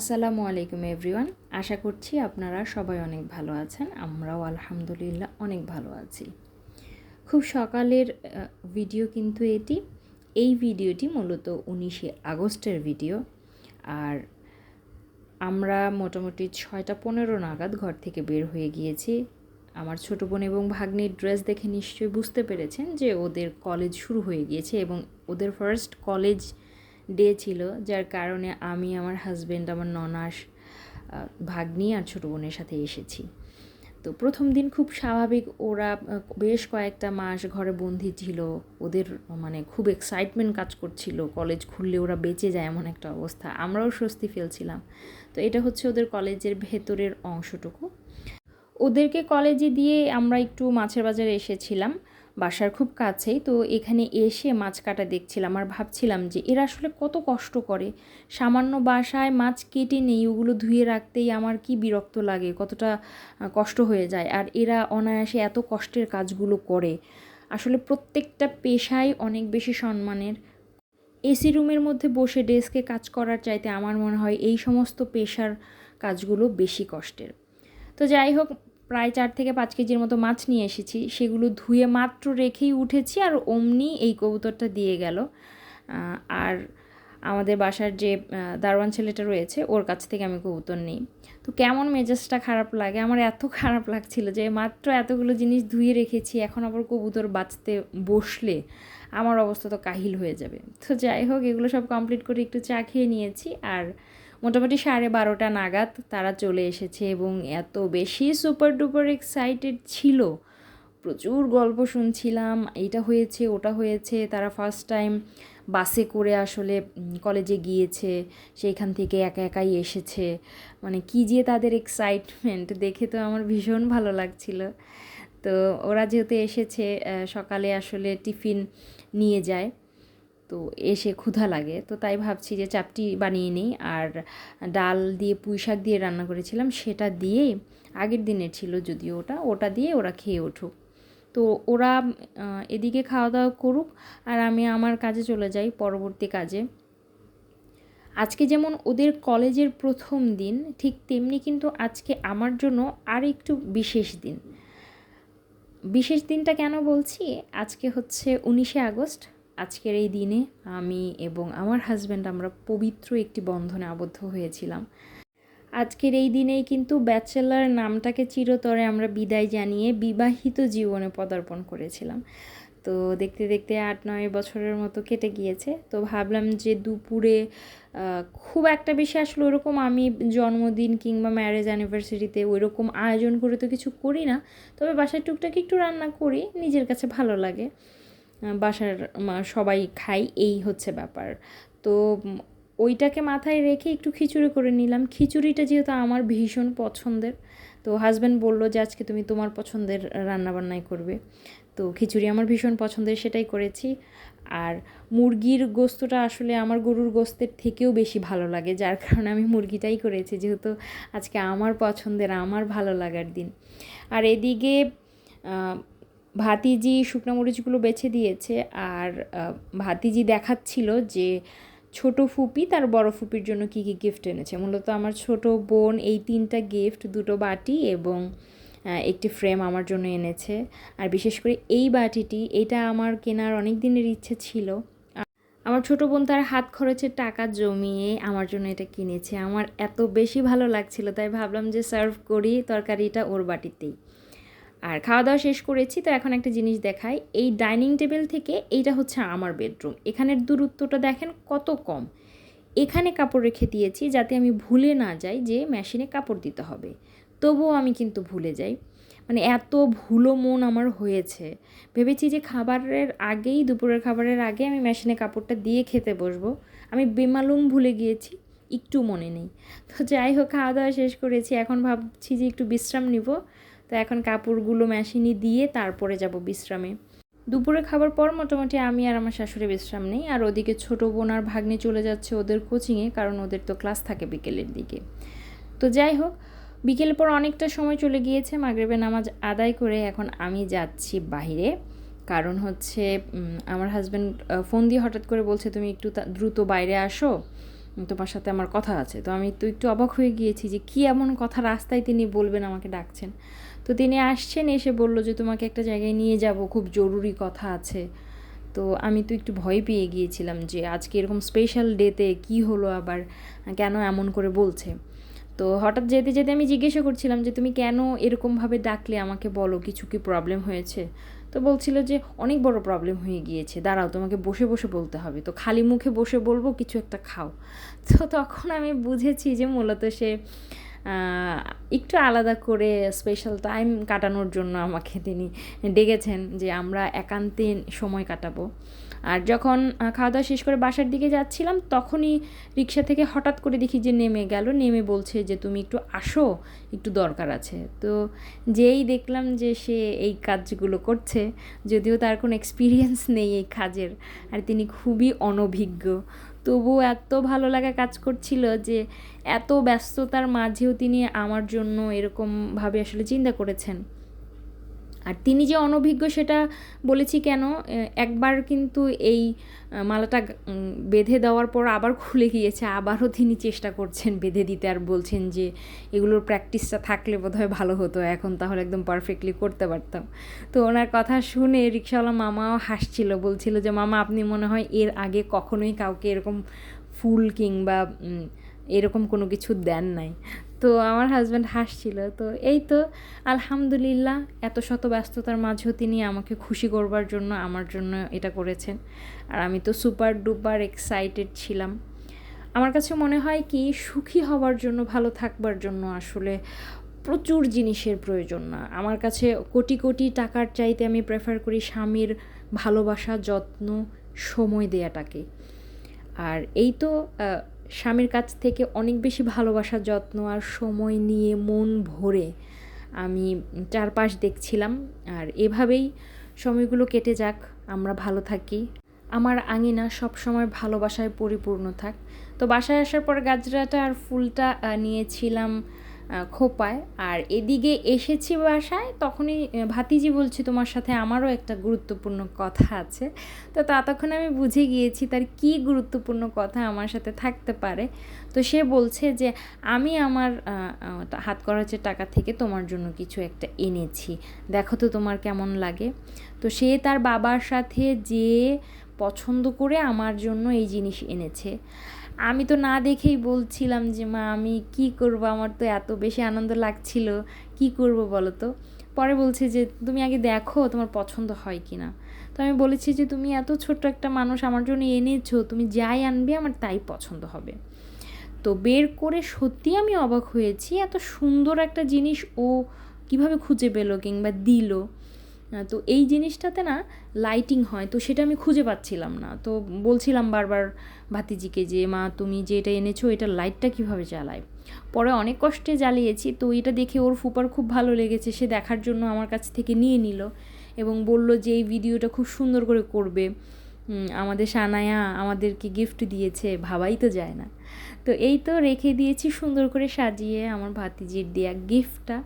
আসসালামু আলাইকুম এভরিওয়ান। আশা করছি আপনারা সবাই অনেক ভালো আছেন। আমরাও আলহামদুলিল্লাহ অনেক ভালো আছি। খুব সকালের ভিডিও কিন্তু এটি। এই ভিডিওটি মূলত উনিশে আগস্টের ভিডিও আর আমরা মোটামুটি ছয়টা পনেরো নাগাদ ঘর থেকে বের হয়ে গিয়েছি। আমার ছোটো বোন এবং ভাগ্নির ড্রেস দেখে নিশ্চয়ই বুঝতে পেরেছেন যে ওদের কলেজ শুরু হয়ে গিয়েছে এবং ওদের ফার্স্ট কলেজ ডে ছিল, যার কারণে আমি আমার হাজব্যান্ড আমার ননাস ভাগ্নি আর ছোটো বোনের সাথে এসেছি। তো প্রথম দিন খুব স্বাভাবিক, ওরা বেশ কয়েকটা মাস ঘরে বন্দি ছিল। ওদের মানে খুব এক্সাইটমেন্ট কাজ করছিল। কলেজ খুললে ওরা বেঁচে যায় এমন একটা অবস্থা। আমরাও স্বস্তি ফেলছিলাম। তো এটা হচ্ছে ওদের কলেজের ভেতরের অংশটুকু। ওদেরকে কলেজে দিয়ে আমরা একটু মাছের বাজারে এসেছিলাম। বাসার খুব কাছেই, তো এখানে এসে মাছ কাটা দেখছিলাম আর ভাবছিলাম যে এরা আসলে কত কষ্ট করে। সামান্য বাসায় মাছ কেটে নেই, ওগুলো ধুয়ে রাখতেই আমার কি বিরক্ত লাগে, কতটা কষ্ট হয়ে যায়। আর এরা অনায়াসে এত কষ্টের কাজগুলো করে। আসলে প্রত্যেকটা পেশাই অনেক বেশি সম্মানের। এসি রুমের মধ্যে বসে ডেস্কে কাজ করার চাইতে আমার মনে হয় এই সমস্ত পেশার কাজগুলো বেশি কষ্টের। তো যাই হোক প্রায় চার থেকে পাঁচ কেজির মতো মাছ নিয়ে এসেছি। সেগুলো ধুয়ে মাত্র রেখেই উঠেছি আর অমনি এই কবুতরটা দিয়ে গেল। আর আমাদের বাসার যে দারোয়ান ছেলেটা রয়েছে, ওর কাছ থেকে আমি কবুতর নিই। তো কেমন মেজাজটা খারাপ লাগে? আমার এত খারাপ লাগছিল যে, মাত্র এতগুলো জিনিস ধুয়ে রেখেছি, এখন আবার কবুতর বাঁচতে বসলে আমার অবস্থা তো কাহিল হয়ে যাবে। তো যাই হোক, এগুলো সব কমপ্লিট করে একটু চা খেয়ে নিয়েছি আর মোটামুটি সাড়ে বারোটা নাগাদ তারা চলে এসেছে এবং এত বেশি সুপার ডুপার এক্সাইটেড ছিল। প্রচুর গল্প শুনছিলাম, এইটা হয়েছে, ওটা হয়েছে। তারা ফার্স্ট টাইম বাসে করে আসলে কলেজে গিয়েছে, সেইখান থেকে একা একাই এসেছে। মানে কী যে তাদের এক্সাইটমেন্ট দেখে তো আমার ভীষণ ভালো লাগছিল। তো ওরা যেহেতু এসেছে সকালে আসলে টিফিন নিয়ে যায়। তো এসে ক্ষুধা লাগে। তো তাই ভাবছি যে চাপটি বানিয়ে নিই। আর ডাল দিয়ে পুঁই শাক দিয়ে রান্না করেছিলাম, সেটা দিয়েই আগের দিনের ছিল যদিও ওটা ওটা দিয়ে ওরা খেয়ে উঠুক। তো ওরা এদিকে খাওয়া দাওয়া করুক আর আমি আমার কাজে চলে যাই পরবর্তী কাজে। আজকে যেমন ওদের কলেজের প্রথম দিন, ঠিক তেমনি কিন্তু আজকে আমার জন্য আর একটু বিশেষ দিন। বিশেষ দিনটা কেন বলছি? আজকে হচ্ছে উনিশে আগস্ট। আজকের এই দিনে আমি এবং আমার হাজব্যান্ড আমরা পবিত্র একটি বন্ধনে আবদ্ধ হয়েছিলাম। আজকের এই দিনেই কিন্তু ব্যাচেলার নামটাকে চিরতরে আমরা বিদায় জানিয়ে বিবাহিত জীবনে পদার্পণ করেছিলাম। তো দেখতে দেখতে আট নয় বছরের মতো কেটে গিয়েছে। তো ভাবলাম যে দুপুরে খুব একটা বেশি আসলে ওরকম আমি জন্মদিন কিংবা ম্যারেজ অ্যানিভার্সারিতে ওইরকম আয়োজন করে তো কিছু করি না। তবে বাসায় টুকটাক একটু রান্না করি, নিজের কাছে ভালো লাগে। বাসার সবাই খাই এই হচ্ছে ব্যাপার। তো ওইটাকে মাথায় রেখে একটু খিচুড়ি করে নিলাম। খিচুড়িটা যেহেতু আমার ভীষণ পছন্দের, তো হাজব্যান্ড বলল যে, আজকে তুমি তোমার পছন্দের রান্নাবান্নাই করবে। তো খিচুড়ি আমার ভীষণ পছন্দের, সেটাই করেছি। আর মুরগির গোস্তটা আসলে আমার গরুর গোস্তের থেকেও বেশি ভালো লাগে, যার কারণে আমি মুরগিটাই করেছি, যেহেতু আজকে আমার পছন্দের, আমার ভালো লাগার দিন। আর এদিকে ভাতিজি শুকনো মরিচগুলো বেছে দিয়েছে আর ভাতিজি দেখাচ্ছিল যে ছোট ফুপি তার বড় ফুপির জন্য কী কী গিফট এনেছে। মূলত আমার ছোট বোন এই তিনটা গিফট দুটো বাটি এবং একটি ফ্রেম আমার জন্য এনেছে। আর বিশেষ করে এই বাটিটি, এটা আমার কেনার অনেক দিনের ইচ্ছে ছিল। আমার ছোট বোন তার হাত খরচের টাকা জমিয়ে আমার জন্য এটা কিনেছে। আমার এত বেশি ভালো লাগছিল, তাই ভাবলাম যে সার্ভ করি তরকারিটা ওর বাটিতেই। আর খাওয়া দাওয়া শেষ করেছি, তো এখন একটা জিনিস দেখাই। এই ডাইনিং টেবিল থেকে এইটা হচ্ছে আমার বেডরুম। এখানের দূরত্বটা দেখেন কত কম। এখানে কাপড় রেখে দিয়েছি যাতে আমি ভুলে না যাই যে মেশিনে কাপড় দিতে হবে। তবুও আমি কিন্তু ভুলে যাই। মানে এত ভুলো মন আমার হয়েছে। ভেবেছি যে খাবারের আগেই, দুপুরের খাবারের আগে আমি মেশিনে কাপড়টা দিয়ে খেতে বসবো। আমি বেমালুম ভুলে গিয়েছি, একটু মনে নেই। তো যাই হোক খাওয়া দাওয়া শেষ করেছি। এখন ভাবছি যে একটু বিশ্রাম নিব। তো এখন কাপড়গুলো মেশিনে দিয়ে তারপরে যাব বিশ্রামে। দুপুরে খাবার পর মোটামুটি আমি আর আমার শাশুড়ি বিশ্রাম নেই। আর ওদিকে ছোটো বোন আর ভাগ্নে চলে যাচ্ছে ওদের কোচিংয়ে কারণ ওদের তো ক্লাস থাকে বিকেলের দিকে। তো যাই হোক বিকেল পর অনেকটা সময় চলে গিয়েছে। মাগরেবে নামাজ আদায় করে এখন আমি যাচ্ছি বাইরে কারণ হচ্ছে আমার হাজব্যান্ড ফোন দিয়ে হঠাৎ করে বলছে, তুমি একটু দ্রুত বাইরে আসো। তোমার সাথে আমার কথা আছে। তো আমি তো একটু অবাক হয়ে গিয়েছি যে কী এমন কথা রাস্তায় তিনি বলবেন, আমাকে ডাকছেন। তো তিনি আসছেন, এসে বলল যে, তোমাকে একটা জায়গায় নিয়ে যাব, খুব জরুরি কথা আছে। তো আমি তো একটু ভয় পেয়ে গিয়েছিলাম যে, আজকে এরকম স্পেশাল ডেতে কি হলো আবার, কেন এমন করে বলছে? তো হঠাৎ যেতে যেতে আমি জিজ্ঞাসা করছিলাম যে, তুমি কেন এরকমভাবে ডাকলে? আমাকে বলো, কিছু কি প্রবলেম হয়েছে? তো বলছিল যে, অনেক বড় প্রবলেম হয়ে গিয়েছে, দাঁড়াও, তোমাকে বসে বসে বলতে হবে। তো খালি মুখে বসে বলব, কিছু একটা খাও। তো তখন আমি বুঝেছি যে, মূলত সে একটু আলাদা করে স্পেশাল টাইম কাটানোর জন্য আমাকে তিনি ডেকেছেন যে আমরা একান্তে সময় কাটাবো। আর যখন খাওয়া দাওয়া শেষ করে বাসার দিকে যাচ্ছিলাম, তখনই রিক্সা থেকে হঠাৎ করে দেখি যে নেমে গেল। নেমে বলছে যে, তুমি একটু আসো, একটু দরকার আছে। তো যেই দেখলাম যে সে এই কাজগুলো করছে, যদিও তার কোনো এক্সপিরিয়েন্স নেই এই কাজের। আর তিনি খুবই অনভিজ্ঞ। তবুও এত ভালো লাগা কাজ করছিল যে, এত ব্যস্ততার মাঝেও তিনি আমার জন্য এরকমভাবে আসলে চিন্তা করেছেন। আর তিনি যে অনভিজ্ঞ সেটা বলেছি কেন? একবার কিন্তু এই মালাটা বেঁধে দেওয়ার পর আবার খুলে গিয়েছে, আবারও তিনি চেষ্টা করছেন বেঁধে দিতে আর বলছেন যে, এগুলোর প্র্যাকটিসটা থাকলে বোধহয় ভালো হতো, এখন তাহলে একদম পারফেক্টলি করতে পারতাম। তো ওনার কথা শুনে রিক্সাওয়ালা মামাও হাসছিল, বলছিল যে, মামা, আপনি মনে হয় এর আগে কখনোই কাউকে এরকম ফুল কিংবা এরকম কোনো কিছু দেন নাই। তো আমার হাজব্যান্ড হাসছিল। তো এই তো আলহামদুলিল্লাহ এত শত ব্যস্ততার মাঝেও তিনি আমাকে খুশি করবার জন্য আমার জন্য এটা করেছেন। আর আমি তো সুপার ডুপার এক্সাইটেড ছিলাম। আমার কাছে মনে হয় কি, সুখী হবার জন্য, ভালো থাকবার জন্য আসলে প্রচুর জিনিসের প্রয়োজন না। আমার কাছে কোটি কোটি টাকার চাইতে আমি প্রেফার করি স্বামীর ভালোবাসা, যত্ন, সময় দেয়াটাকে। আর এই তো স্বামীর কাছ থেকে অনেক বেশি ভালোবাসা, যত্ন আর সময় নিয়ে মন ভরে আমি চারপাশ দেখছিলাম। আর এভাবেই সময়গুলো কেটে যাক, আমরা ভালো থাকি। আমার আঙিনা সবসময় ভালোবাসায় পরিপূর্ণ থাক। তো বাসায় আসার পর গাজরাটা আর ফুলটা নিয়েছিলাম খোপায়। আর এদিকে এসেছি বাসায়, তখনই ভাতিজি বলছি, তোমার সাথে আমারও একটা গুরুত্বপূর্ণ কথা আছে। তো ততক্ষণ আমি বুঝে গিয়েছি, তার কি গুরুত্বপূর্ণ কথা আমার সাথে থাকতে পারে। তো সে বলছে যে, আমি আমার হাত খরচের টাকা থেকে তোমার জন্য কিছু একটা এনেছি। দেখো তো তোমার কেমন লাগে? তো সে তার বাবার সাথে যে পছন্দ করে আমার জন্য এই জিনিস এনেছে। আমি তো না দেখেই বলছিলাম যে, মা, আমি কি করব? আমার তো এত বেশি আনন্দ লাগছিল। কি করব বলো তো? পরে বলছে যে, তুমি আগে দেখো তোমার পছন্দ হয় কি না তো আমি বলেছি যে, তুমি এত ছোট্ট একটা মানুষ আমার জন্য এনেছো, তুমি যাই আনবে আমার তাই পছন্দ হবে। তো বের করে সত্যি আমি অবাক হয়েছি, এত সুন্দর একটা জিনিস ও কীভাবে খুঁজে পেল কিংবা দিল। তো এই জিনিসটাতে না লাইটিং হয়, তো সেটা আমি খুঁজে পাচ্ছিলাম না। তো বলছিলাম বারবার ভাতিজিকে যে, মা, তুমি যে এটা এনেছো, এটা লাইটটা কীভাবে জ্বালায়? পরে অনেক কষ্টে জ্বালিয়েছি, তো এটা দেখে ওর ফুপার খুব ভালো লেগেছে। সে দেখার জন্য আমার কাছ থেকে নিয়ে নিল এবং বলল যে, এই ভিডিওটা খুব সুন্দর করে করবে। আমাদের সানায়া আমাদেরকে গিফট দিয়েছে, ভাবাই তো যায় না। তো এই তো রেখে দিয়েছি সুন্দর করে সাজিয়ে আমার ভাতিজির দেয়া গিফটটা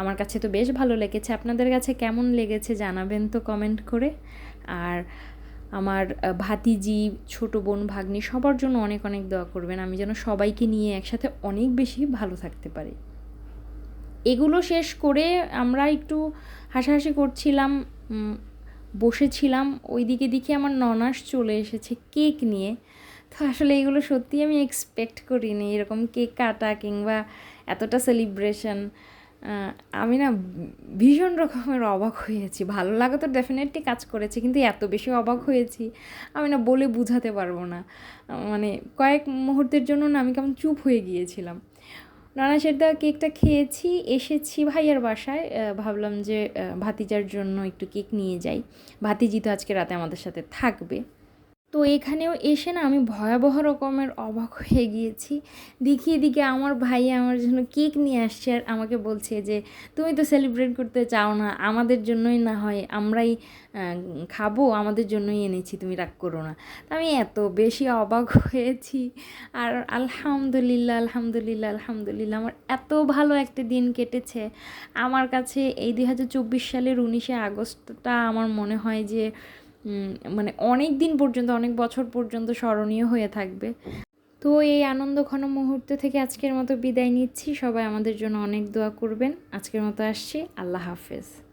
আমার কাছে তো বেশ ভালো লেগেছে। আপনাদের কাছে কেমন লেগেছে জানাবেন তো কমেন্ট করে। আর আমার ভাতিজি, ছোট বোন, ভাগ্নি সবার জন্য অনেক অনেক দোয়া করবেন। আমি যেন সবাইকে নিয়ে একসাথে অনেক বেশি ভালো থাকতে পারি। এগুলো শেষ করে আমরা একটু হাসাহাসি করছিলাম বসেছিলাম। ওই দিকে দিকে আমার ননাস চলে এসেছে কেক নিয়ে। তো আসলে এগুলো সত্যি আমি এক্সপেক্ট করিনি। এরকম কেক কাটা কিংবা এতটা সেলিব্রেশন আমি না ভীষণ রকমের অবাক হয়েছি। ভালো লাগা তো ডেফিনেটলি কাজ করেছে, কিন্তু এত বেশি অবাক হয়েছি, আমি না বলে বুঝাতে পারব না। মানে কয়েক মুহূর্তের জন্য না আমি কেমন চুপ হয়ে গিয়েছিলাম। নানা দেওয়া কেকটা খেয়েছি, এসেছি ভাইয়ার বাসায় ভাবলাম যে ভাতিজার জন্য একটু কেক নিয়ে যাই। ভাতিজি তো আজকে রাতে আমাদের সাথে থাকবে। তো এখানেও এসে না আমি ভয়াবহ রকমের অবাক হয়ে গিয়েছি। দেখি এদিকে আমার ভাই আমার জন্য কেক নিয়ে আসছে আর আমাকে বলছে যে, তুমি তো সেলিব্রেট করতে চাও না, আমাদের জন্যই না হয় আমরাই খাব, আমাদের জন্যই এনেছি, তুমি রাগ করো না। আমি এত বেশি অবাক হয়েছি আর আলহামদুলিল্লাহ আলহামদুলিল্লাহ আলহামদুলিল্লাহ আমার এত ভালো একটা দিন কেটেছে। আমার কাছে এই দুই হাজার চব্বিশ সালের উনিশে আগস্টটা আমার মনে হয় যে মানে অনেক দিন পর্যন্ত, অনেক বছর পর্যন্ত স্মরণীয় হয়ে থাকবে। তো এই আনন্দ ঘন মুহূর্ত থেকে আজকের মতো বিদায় নিচ্ছি। সবাই আমাদের জন্য অনেক দোয়া করবেন। আজকের মতো আসছি। আল্লাহ হাফেজ।